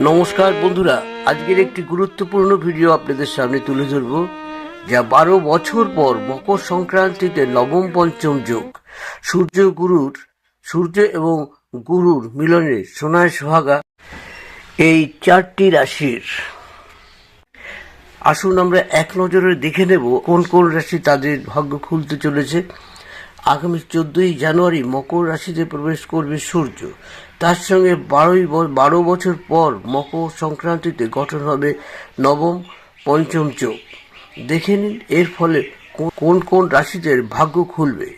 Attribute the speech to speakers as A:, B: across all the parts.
A: নমস্কার বন্ধুরা, আজকের একটি গুরুত্বপূর্ণ ভিডিও আপনাদের সামনে তুলে ধরব, যা বারো বছর পর মকর সংক্রান্তিতে নবম পঞ্চম যোগ। সূর্য গুরুর, সূর্য এবং গুরুর মিলনে সোনায় সোহাগা এই চারটি রাশির। আসুন আমরা এক নজরে দেখে নেব কোন কোন রাশি তাদের ভাগ্য খুলতে চলেছে। আগামী চোদ্দই জানুয়ারি মকর রাশিতে প্রবেশ করবে সূর্য। তার সঙ্গে বারোই বারো বছর পর মকর সংক্রান্তিতে গঠন হবে নবম পঞ্চম চোখ দেখে নিন এর ফলে কোন কোন রাশিদের ভাগ্য খুলবে।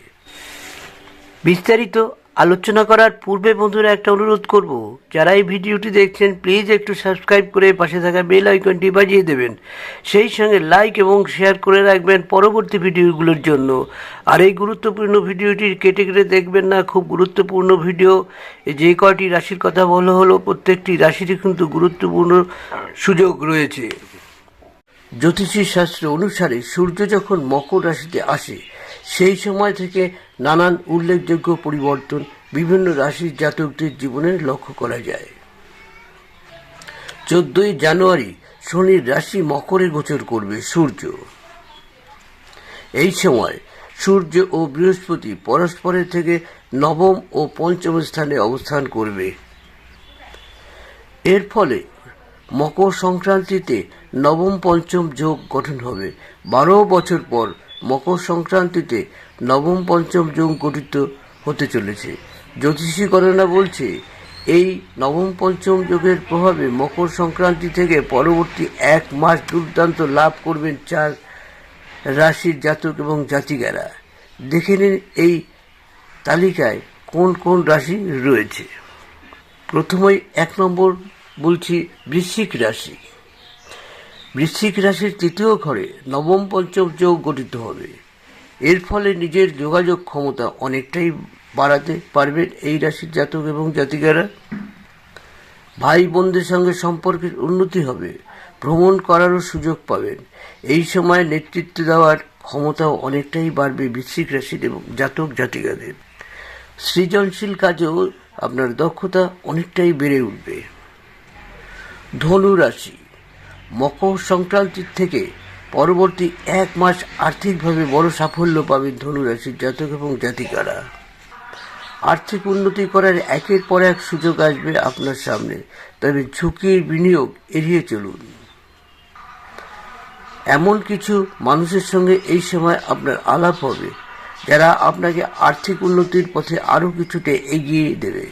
A: বিস্তারিত আলোচনা করার পূর্বে বন্ধুরা একটা অনুরোধ করব, যারা এই ভিডিওটি দেখছেন প্লিজ একটু সাবস্ক্রাইব করে পাশে থাকা বেল আইকনটি বাজিয়ে দেবেন। সেই সঙ্গে লাইক এবং শেয়ার করে রাখবেন পরবর্তী ভিডিওগুলোর জন্য। আর এই গুরুত্বপূর্ণ ভিডিওটি কেটে কেটে দেখবেন না, খুব গুরুত্বপূর্ণ ভিডিও। যে কয়টি রাশির কথা বলা হলো, প্রত্যেকটি রাশিরই কিন্তু গুরুত্বপূর্ণ সুযোগ রয়েছে। জ্যোতিষী শাস্ত্র অনুসারে সূর্য যখন মকর রাশিতে আসে, সেই সময় থেকে নানান উল্লেখযোগ্য পরিবর্তন বিভিন্ন রাশির জাতকদের জীবনে লক্ষ্য করা যায়। চোদ্দই জানুয়ারি শনির রাশি মকরে গোচর করবে সূর্য। এই সময় সূর্য ও বৃহস্পতি পরস্পরের থেকে নবম ও পঞ্চম স্থানে অবস্থান করবে। এর ফলে মকর সংক্রান্তিতে নবম পঞ্চম যোগ গঠন হবে। বারো বছর পর মকর সংক্রান্তিতে নবম, পঞ্চম যোগ গঠিত হতে চলেছে। জ্যোতিষী গণনা বলছে, এই নবম, পঞ্চম যোগের প্রভাবে মকর সংক্রান্তি থেকে পরবর্তী এক মাস দুর্দান্ত লাভ করবেন চার রাশির জাতক এবং জাতিকারা। দেখে নিন এই তালিকায় কোন কোন রাশি রয়েছে। প্রথমেই এক নম্বর বলছি বৃশ্চিক রাশি। বৃশ্চিক রাশির তৃতীয় ঘরে নবম পঞ্চম যোগ গঠিত হবে। এর ফলে নিজের যোগাযোগ ক্ষমতা অনেকটাই বাড়াতে পারবেন এই রাশির জাতক এবং জাতিকারা। ভাই বোনদের সঙ্গে সম্পর্কের উন্নতি হবে, ভ্রমণ করারও সুযোগ পাবেন। এই সময় নেতৃত্ব দেওয়ার ক্ষমতাও অনেকটাই বাড়বে বৃশ্চিক রাশির এবং জাতক জাতিকাদের। সৃজনশীল কাজেও আপনার দক্ষতা অনেকটাই বেড়ে উঠবে। ধনু রাশি মকর সংক্রান্তির থেকে পরবর্তী এক মাস আর্থিকভাবে বড় সাফল্য পাবেন ধনু রাশির জাতক এবং জাতিকারা। আর্থিক উন্নতি করার একের পর এক সুযোগ আসবে আপনার সামনে। তবে ঝুঁকির বিনিয়োগ এড়িয়ে চলুন। এমন কিছু মানুষের সঙ্গে এই সময় আপনার আলাপ হবে, যারা আপনাকে আর্থিক উন্নতির পথে আরও কিছুটা এগিয়ে দেবে।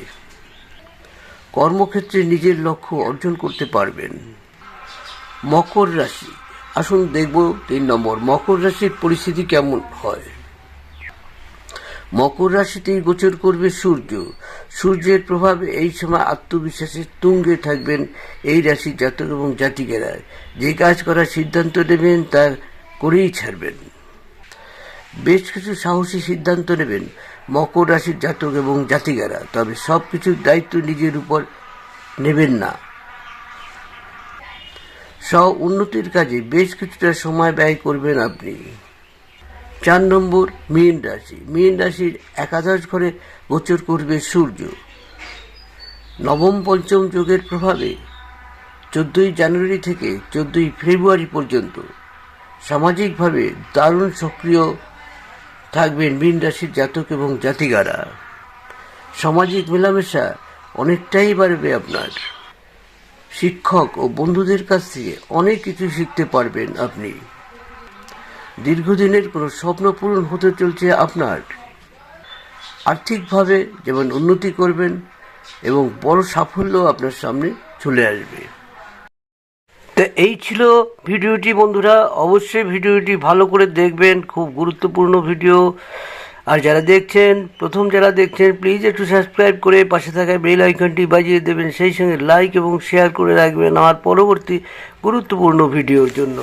A: কর্মক্ষেত্রে নিজের লক্ষ্য অর্জন করতে পারবেন। মকর রাশি। আসুন দেখব তিন নম্বর, মকর রাশির পরিস্থিতি কেমন হয়? মকর রাশিতেই গোচর করবে সূর্য। সূর্যের প্রভাবে এই সময় আত্মবিশ্বাসের তুঙ্গে থাকবেন এই রাশির জাতক এবং জাতিকেরা। যে কাজ করার সিদ্ধান্ত নেবেন তা করেই ছাড়বেন। বেশ কিছু সাহসী সিদ্ধান্ত নেবেন মকর রাশির জাতক এবং জাতিকারা, তবে সব কিছুর দায়িত্ব নিজের উপর নেবেন না। স্ব উন্নতির কাজে বেশ কিছুটা সময় ব্যয় করবেন আপনি। চার নম্বর, মীন রাশি। মীন রাশির একাদশ ঘরে গোচর করবে সূর্য। নবম, পঞ্চম যোগের প্রভাবে চোদ্দই জানুয়ারি থেকে চোদ্দই ফেব্রুয়ারি পর্যন্ত সামাজিকভাবে দারুণ সক্রিয় থাকবেন মীন রাশির জাতক এবং জাতিকারা। সামাজিক মেলামেশা অনেকটাই বাড়বে আপনার। শিক্ষক ও বন্ধুদের কাছ থেকে অনেক কিছু শিখতে পারবেন আপনি। দীর্ঘদিনের কোনো স্বপ্ন পূরণ হতে চলছে আপনার। আর্থিকভাবে যেমন উন্নতি করবেন এবং বড় সাফল্য আপনার সামনে চলে আসবে। তো এই ছিল ভিডিওটি বন্ধুরা। অবশ্যই ভিডিওটি ভালো করে দেখবেন। খুব গুরুত্বপূর্ণ ভিডিও। আর যারা দেখছেন, প্রথম যারা দেখছেন প্লিজ একটু সাবস্ক্রাইব করে পাশে থাকা বেল আইকনটি বাজিয়ে দেবেন। সেই সঙ্গে লাইক এবং শেয়ার করে রাখবেন আমার পরবর্তী গুরুত্বপূর্ণ ভিডিওর জন্য।